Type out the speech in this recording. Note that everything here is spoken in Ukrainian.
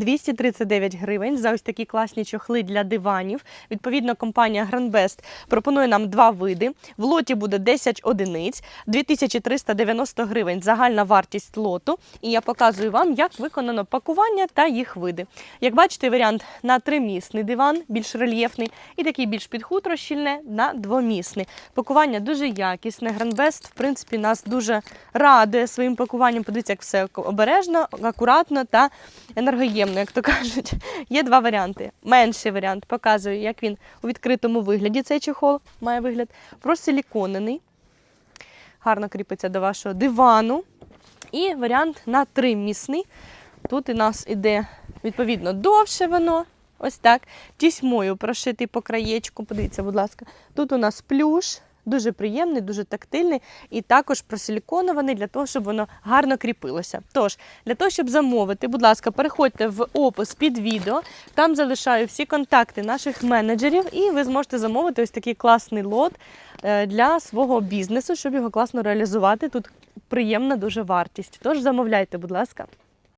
239 гривень за ось такі класні чохли для диванів. Відповідно, компанія Гранбест пропонує нам два види. В лоті буде 10 одиниць, 2390 гривень загальна вартість лоту. І я показую вам, як виконано пакування та їх види. Як бачите, варіант на тримісний диван, більш рельєфний, і такий більш під щільне на двомісний. Пакування дуже якісне. Гранбест, в принципі, нас дуже радує своїм пакуванням. Подивіться, як все обережно, акуратно та енергоємно, як то кажуть. Є два варіанти. Менший варіант показую, як він у відкритому вигляді цей чохол має вигляд. Просиліконений. Гарно кріпиться до вашого дивану. І варіант на тримісний. Тут у нас іде відповідно довше воно. Ось так. Тісьмою прошитий по краєчку. Подивіться, будь ласка. Тут у нас плюш. Дуже приємний, дуже тактильний і також просиліконований для того, щоб воно гарно кріпилося. Тож, для того, щоб замовити, будь ласка, переходьте в опис під відео. Там залишаю всі контакти наших менеджерів, і ви зможете замовити ось такий класний лот е, для свого бізнесу, щоб його класно реалізувати. Тут приємна дуже вартість. Тож замовляйте, будь ласка.